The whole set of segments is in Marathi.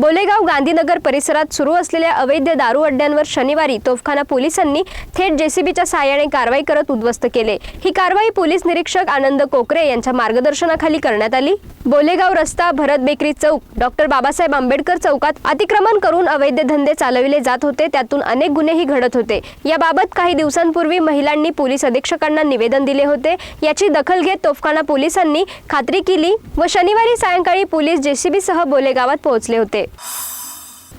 बोलेगाव गांधीनगर परिसरात सुरू असलेल्या अवैध दारू अड्ड्यांवर शनिवारी तोफखाना पोलिसांनी थेट जेसीबीच्या सहाय्याने कारवाई करत उद्ध्वस्त केले. ही कारवाई पोलीस निरीक्षक आनंद कोकरे यांच्या मार्गदर्शनाखाली करण्यात आली. बोलेगाव रस्ता भरत बेकरी चौक डॉक्टर बाबासाहेब आंबेडकर चौकात अतिक्रमण करून अवैध धंदे चालविले जात होते. त्यातून अनेक गुन्हेही घडत होते. याबाबत काही दिवसांपूर्वी महिलांनी पोलीस अधीक्षकांना निवेदन दिले होते. याची दखल घेत तोफखाना पोलिसांनी खात्री केली व शनिवारी सायंकाळी पोलीस जेसीबीसह बोलेगावात पोहोचले होते. Bye.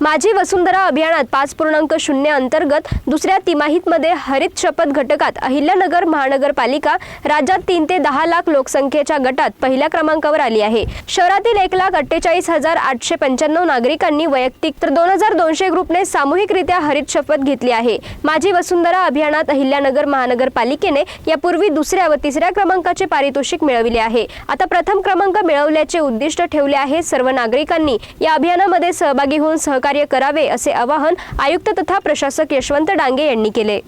माझी वसुंधरा अभियानात पाच पूर्णांक शून्य अंतर्गत दुसऱ्या तिमाहीतमध्ये हरित शपथ घटकात अहिल्यानगर महानगरपालिका राज्यात तीन ते दहा लाख लोकसंख्येच्या गटात पहिल्या क्रमांकावर आली आहे. शहरातील एक लाख अठ्ठेचाळीस हजार आठशे पंच्याण्णव नागरिकांनी वैयक्तिक तर दोन हजार दोनशे ग्रुपने सामूहिकरित्या हरित शपथ घेतली आहे. माझी वसुंधरा अभियानात अहिल्यानगर महानगरपालिकेने यापूर्वी दुसऱ्या व तिसऱ्या क्रमांकाचे पारितोषिक मिळविले आहे. आता प्रथम क्रमांक मिळवल्याचे उद्दिष्ट ठेवले आहे सर्व नागरिकांनी. या अभियानामध्ये सहभागी होऊन सहकार्य करावे असे आवाहन आयुक्त तथा प्रशासक यशवंत डांगे यांनी केले.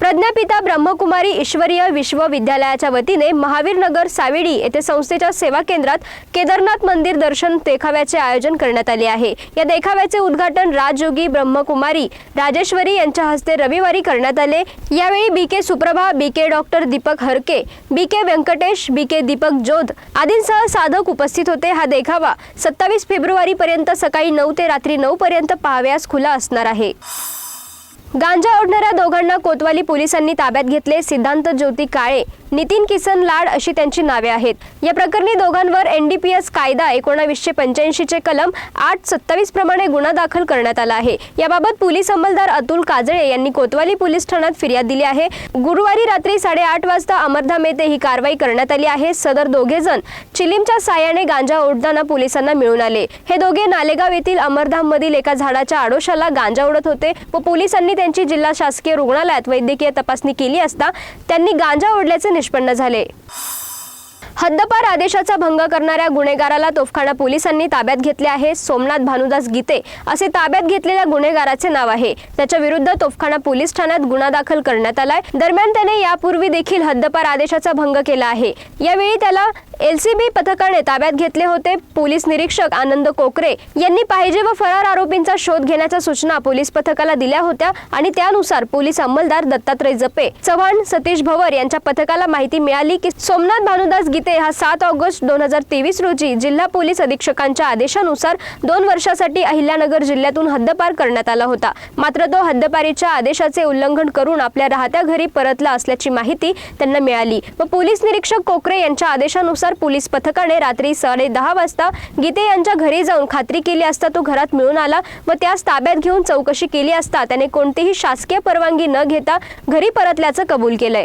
प्रज्ञापिता ब्रह्मकुमारी ईश्वरीय विश्वविद्यालयाच्या वतीने महावीरनगर सावेडी येथे संस्थेच्या सेवा केंद्रात केदारनाथ मंदिर दर्शन देखाव्याचे आयोजन करण्यात आले आहे. या देखाव्याचे उद्घाटन राजयोगी ब्रह्मकुमारी राजेश्वरी यांच्या हस्ते रविवारी करण्यात आले. यावेळी B K Suprabha B K doctor Deepak Harke B K Venkatesh B K Deepak Jodh आदींसह साधक उपस्थित होते. हा देखावा सत्तावीस फेब्रुवारी पर्यंत सकाळी नऊ ते रात्री नऊ पर्यंत पाहाव्यास खुला असणार आहे. गांजा ओढणाऱ्या दोघांना कोतवाली पोलिसांनी ताब्यात घेतले. सिद्धांत ज्योती काळे नितीन किसन लाड अशी त्यांची नावे आहेत. या प्रकरणी दोघांवर एनडीपीएस कायदा एकोणावीसशे पंच्याऐंशीचे कलम आठ सत्तावीस प्रमाणे गुन्हा दाखल करण्यात आला आहे. याबाबत पोलीस अंमलदार अतुल काजळे यांनी कोतवाली पोलीस ठाण्यात फिर्याद दिली आहे. गुरुवारी रात्री साडेआठ वाजता अमरधाम येथे ही कारवाई करण्यात आली आहे. सदर दोघे जण चिलीमच्या साह्याने गांजा ओढताना पोलिसांना मिळून आले. हे दोघे नालेगाव येथील अमरधाम मधील एका झाडाच्या आडोशाला गांजा ओढत होते व पोलिसांनी यांची जिल्हा शासकीय रुग्णालयात वैद्यकीय तपासणी केली असता त्यांनी गांजा ओढल्याचे निष्पन्न झाले. हद्दपार आदेशाचा भंग करणाऱ्या गुन्हेगाराला तोफखाना पोलिसांनी ताब्यात घेतले आहे. सोमनाथ भानुदास गीते असे ताब्यात घेतलेल्या गुन्हेगाराचे नाव आहे. त्याच्या विरुद्ध तोफखाना पोलीस ठाण्यात गुन्हा दाखल करण्यात आलाय. दरम्यान त्याने यापूर्वी देखील हद्दपार आदेशाचा भंग केला आहे. यावेळी त्याला एलसीबी पथकाने ताब्यात घेतले होते. पोलीस निरीक्षक आनंद कोकरे यांनी पाहिजे व फरार आरोपींचा शोध घेण्याच्या सूचना पोलीस पथकाला दिल्या होत्या आणि त्यानुसार पोलीस अंमलदार दत्तात्रय जपे चव्हाण सतीश भवर यांच्या पथकाला माहिती मिळाली की सोमनाथ भानुदास गीते हा सात ऑगस्ट दोन हजार तेवीस रोजी जिल्हा पोलीस अधीक्षकांच्या आदेशानुसार दोन वर्षासाठी अहिल्यानगर जिल्ह्यातून हद्दपार करण्यात आला होता. मात्र तो हद्दपारीच्या आदेशाचे उल्लंघन करून आपल्या राहत्या घरी परतला असल्याची माहिती त्यांना मिळाली. व पोलीस निरीक्षक कोकरे यांच्या आदेशानुसार पोलीस पथकाने रात्री साडे दहा वाजता गीते यांच्या घरी जाऊन खात्री केली असता तो घरात मिळून आला व त्यास ताब्यात घेऊन चौकशी केली असता त्याने कोणतीही शासकीय परवानगी न घेता घरी परतल्याचं कबूल केलंय.